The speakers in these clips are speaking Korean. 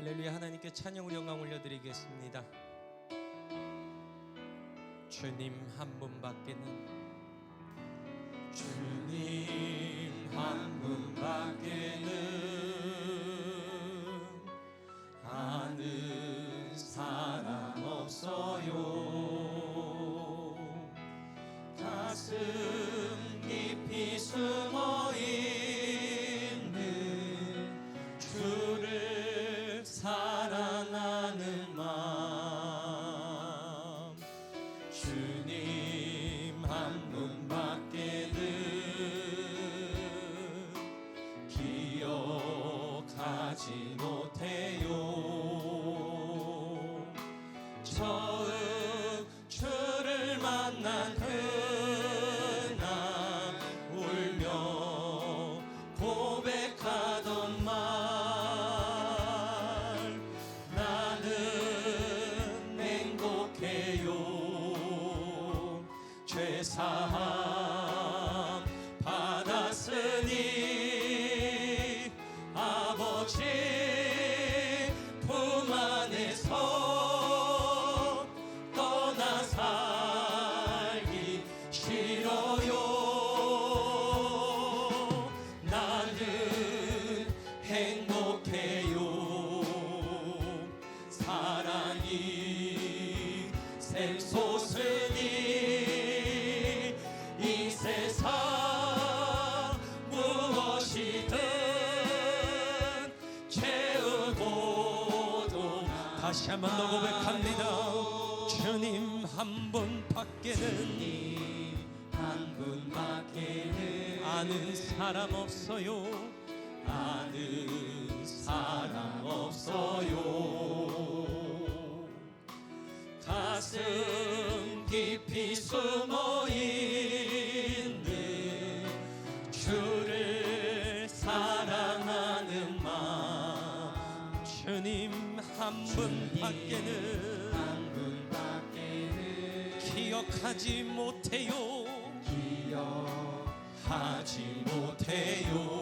할렐루야 하나님께 찬양을 영광 올려드리겠습니다. 주님 한 분밖에는 주님 한 분밖에는 사 사함 받았으니 아버지 품 안에서 떠나 살기 싫어요. 나는 행복해요. 사랑이 샘솟으니 다시 한번 더 고백합니다. 주님 한 분밖에는 한 분밖에는 아는 사람 없어요. 아는 사람 없어요. 가슴 깊이 숨어 분 밖에는 기억하지 못해요. 기억하지 못해요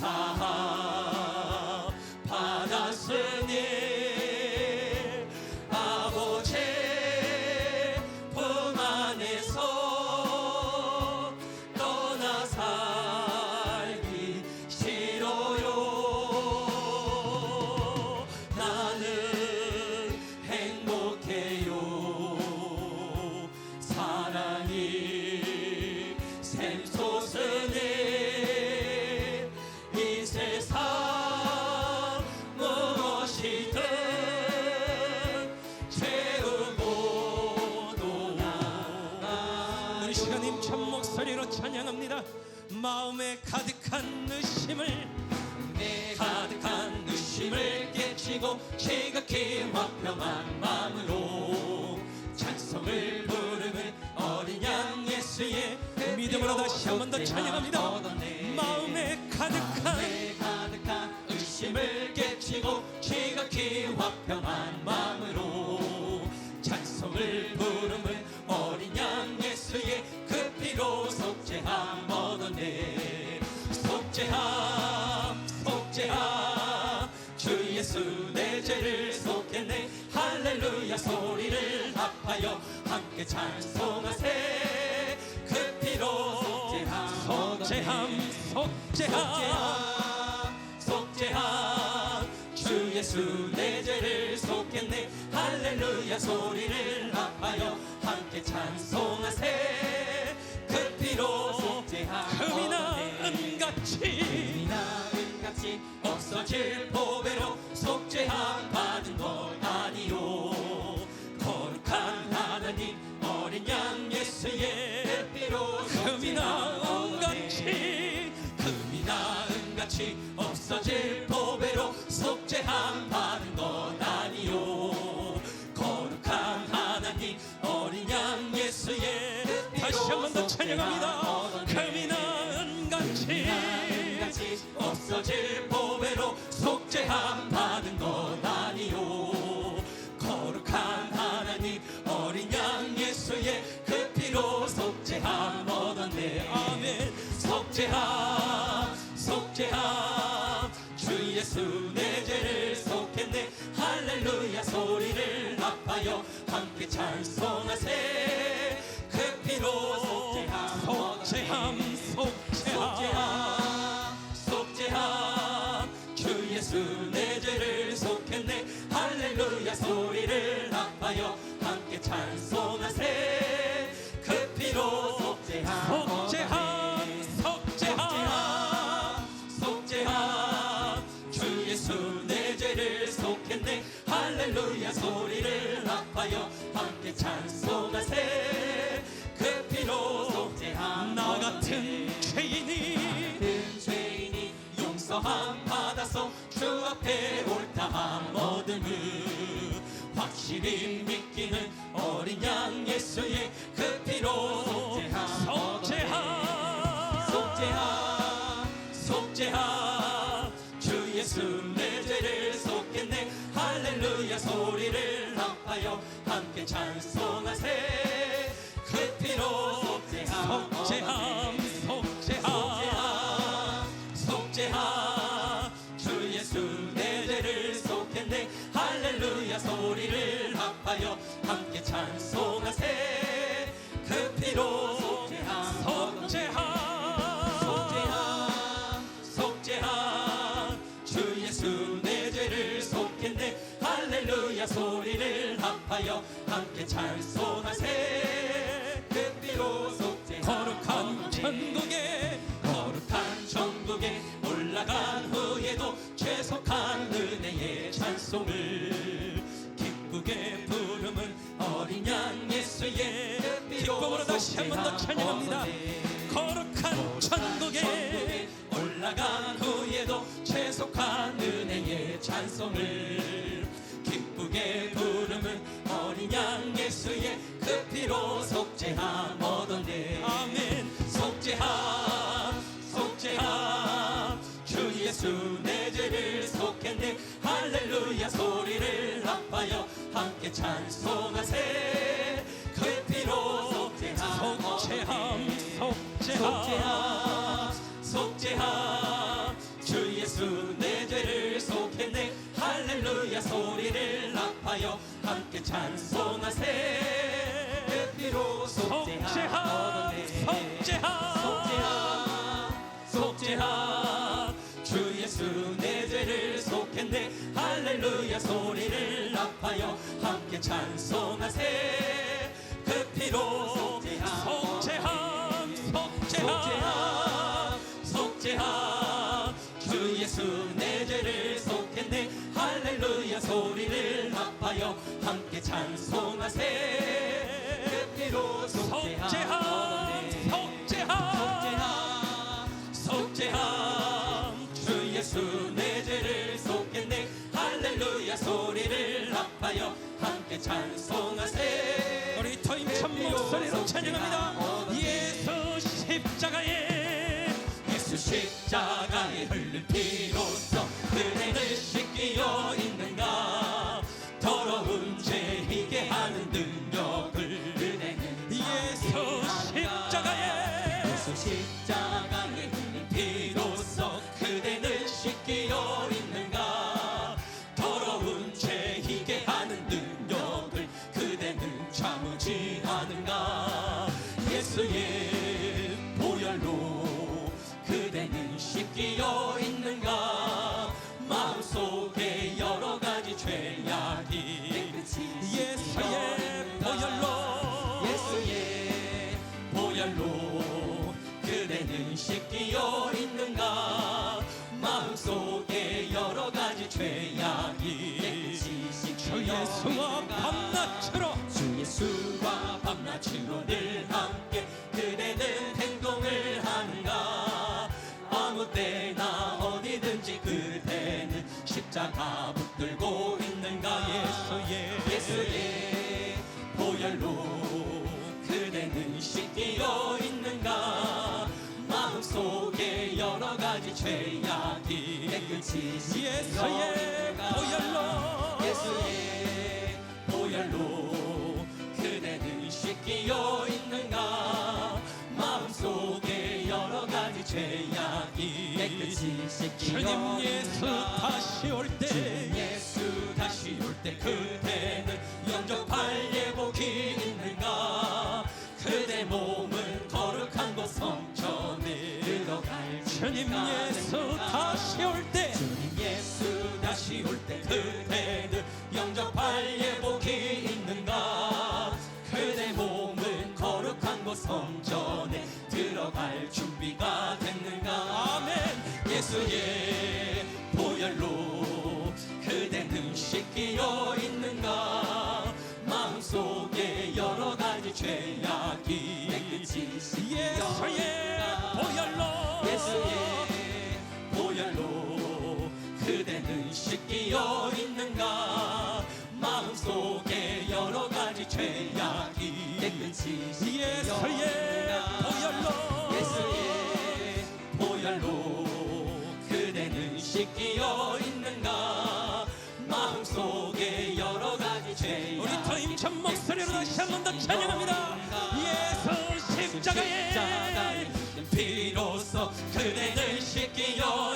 사. 화평한 마음으로 찬송을 부르는 어린 양 예수의 그 피로 속죄함 얻었네 속죄함 속죄함. 주 예수 내 죄를 속했네. 할렐루야 소리를 합하여 함께 찬송하세. 그 피로 속죄함 속죄함 속죄함 속죄함 속죄함. 할렐루야 소리를 함께 찬송하세요. 확실히 믿기는 어린 양 예수의 그 피로. 속죄하 속죄하 속죄하 주 예수 내 죄를 속겠네. 할렐루야. 소리를 높아요 함께 찬송하세. 그 피로. 속죄하 속죄하 속에 올라간 후에도 최속한 은혜의 찬송을 기쁘게 부르면 어린 양 예수의 기쁨으로 다시 한 번 더 찬양합니다. 예수 내 죄를 속했네. 할렐루야 소리를 합하여 함께 찬송하세. 그 피로 속죄함. 속죄함 속죄함. 주 예수 내 죄를 속했네. 할렐루야 소리를 합하여 함께 찬송하세 소리를 씻기어 있는가? 마음속에 여러 가지 죄악이 예수의 보혈로 예수의 보혈로 그대는 씻기어 있는가? 마음속에 여러 가지 죄악이 주 예수와 밤낮으로 주 예수와 밤낮으로 늘 예수의 보혈로 예수의 보혈로 그대는 씻기어 있는가? 마음속에 여러 가지 죄악이 깨끗이 씻기어 주님 예수 다시 올때 주님 예수 다시 올 때 그대 그대는 영접할 예복이 있는가? 그대 몸은 거룩한 곳 성전에 들어갈 준비가 됐는가? 아멘. 예수의 보혈로 그대는 씻기어 있는가? 마음속에 여러 가지 죄악이 깨끗이 씻기어 보혈 씻기어 있는가? 마음속에 여러 가지 죄악이 깨끗이 예수의 보혈로. 예수의 보혈로 그대는 씻기어 있는가? 마음속에 여러 가지 죄악이 우리 더 힘찬 목소리로 다시 한 번 더 찬양합니다. 예수 십자가에. 비로소 그대는 씻기어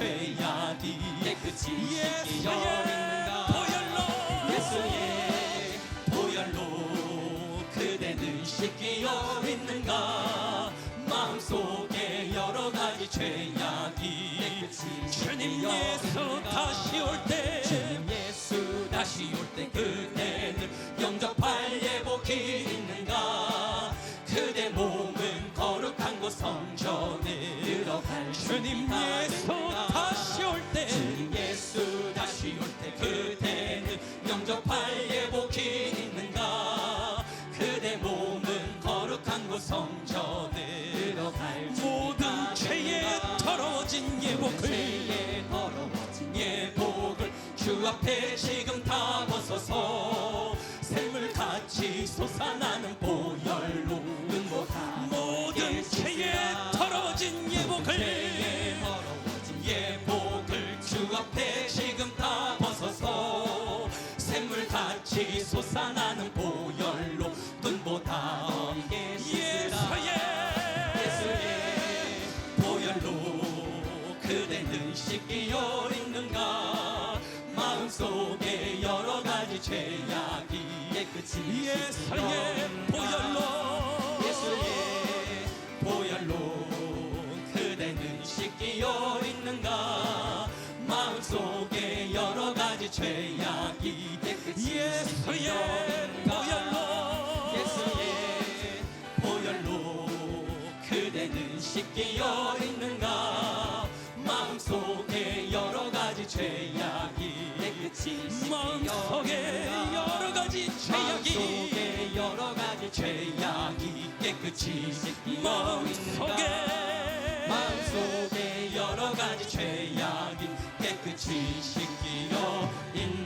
죄악이 깨끗이 예수의 보혈로 예수의 보혈로 그대는 씻기어 있는가 마음속에 여러 가지 깨끗이 주님 예수? 다시 올때 주님 예수 다시 올 때 그대 예수의 보혈로 예수의 보혈로 그대는 씻기어 있는가 마음속에 여러 가지 죄악이 마음속에 여러 가지 죄악이 여러 가지 죄악이 깨끗이 마음속에 마음속에 여러 가지 죄악이 깨끗이 씻기어 있는가